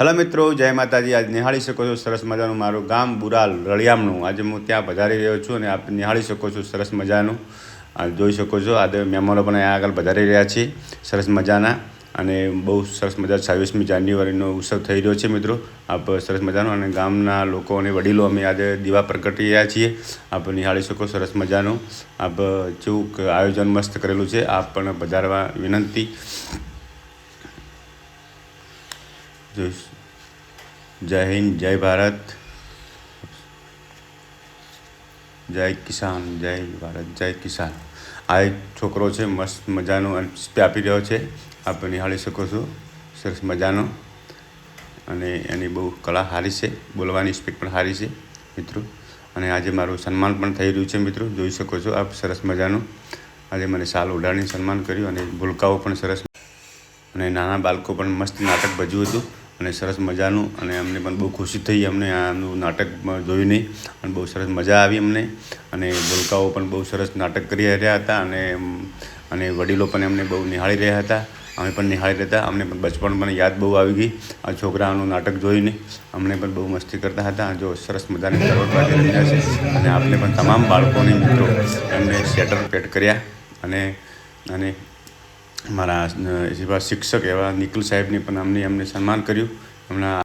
Hello મિત્રો, જય માતાજી. આજ નિહાળી શકો છો સરસ મજાનું મારું ગામ બુરાલ રળિયામનું આજે હું ત્યાં પધારી રહ્યો છું અને આપ નિહાળી શકો છો સરસ મજાનું. જોઈ શકો છો આજે મહેમાનો પણ આગળ પધારી રહ્યા છે સરસ મજાના અને બહુ સરસ મજા છવ્વીસમી જાન્યુઆરીનો ઉત્સવ થઈ રહ્યો છે મિત્રો. આપ સરસ મજાનો અને ગામના લોકો અને વડીલો અમે આજે દીવા પ્રગટી રહ્યા છીએ. આપ નિહાળી શકો સરસ મજાનું. આપ જેવું આયોજન મસ્ત કરેલું છે. આપ પણ પધારવા વિનંતી. જોઈ જય હિન્દ, જય ભારત. જય કિસાન, જય ભારત, જય કિસાન. આ એક છોકરો છે, મસ્ત મજાનો આપી રહ્યો છે. આપ નિહાળી શકો છો. સરસ મજાનો. અને એની બહુ કળા સારી છે, બોલવાની સ્પીડ પણ સારી છે, મિત્રો. અને આજે મારું સન્માન પણ થઈ રહ્યું છે, મિત્રો. જોઈ શકો છો આપ, સરસ મજાનું. આજે મને સાલ ઉડાડીને સન્માન કર્યું અને ભૂલકાઓ પણ સરસ અને નાના બાળકો પણ મસ્ત નાટક ભજ્યું હતું. અને સરસ મજાનું અને અમને પણ બહુ ખુશી થઈ અમને આનું નાટક જોઈને અને બહુ સરસ મજા આવી અમને. અને ભૂલકાઓ પણ બહુ સરસ નાટક કરી રહ્યા હતા અને અને વડીલો પણ એમને બહુ નિહાળી રહ્યા હતા. અમે પણ નિહાળી રહ્યા હતા. અમને પણ બચપણ પણ યાદ બહુ આવી ગઈ. આ છોકરાઓનું નાટક જોઈને અમને પણ બહુ મસ્તી કરતા હતા. જો સરસ મજાની તરવટબાજી રહ્યા છે અને આપણે પણ તમામ બાળકોને મિત્રો એમને સ્વેટર પેટ કર્યા અને અને મારા એવા શિક્ષક એવા નિકુલ સાહેબને પણ અમને એમને સન્માન કર્યું. એમના